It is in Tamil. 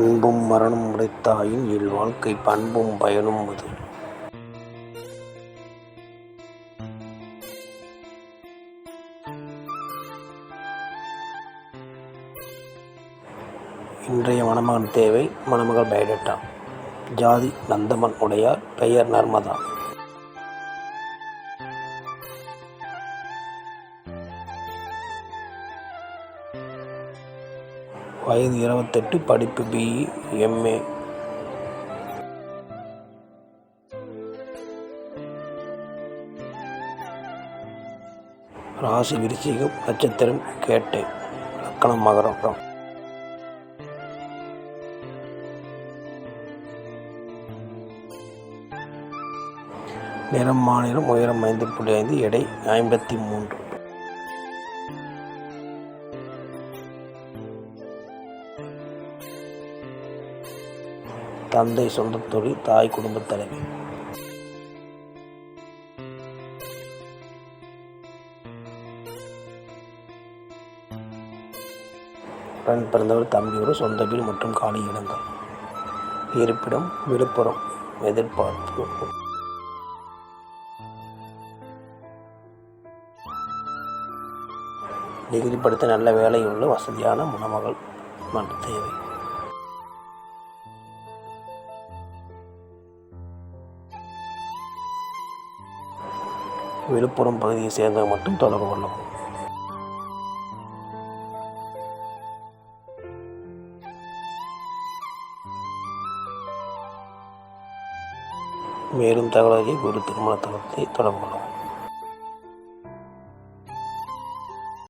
அன்பும் மரணம் உடைத்தாயின் இல்வாழ்க்கை பண்பும் பயனும் அது. இன்றைய மணமகன் தேவை மணமகள் பயோடேட்டா ஜாதி நந்தமன் உடையார் பெயர் நர்மதா வயது இருபத்தெட்டு படிப்பு பிஇ எம்ஏ ராசி விருச்சிகம் நட்சத்திரம் கேட்டை லக்கணம் மகரம் நிறம் மாநிலம் உயரம் ஐந்து புள்ளி ஐந்து எடை ஐம்பத்தி மூன்று. தந்தை சொந்த தொழில் தாய் குடும்பத் தலைவி. உடன் பிறந்தவர் தம்பியோடு சொந்த வீடு மற்றும் காலி இடங்கள். இருப்பிடம் விழுப்புரம் எதிர்பார்ப்பு. டிகிரி படித்த நல்ல வேலையுள்ள வசதியான மணமகள் மற்றும் தேவை. விழுப்புரம் பகுதியை சேர்ந்தவங்க மட்டும் தொடர்பு கொள்ளவும். மேலும் தகவல்களை குரு திருமண தளத்தை தொடர்பு கொள்ளவும்.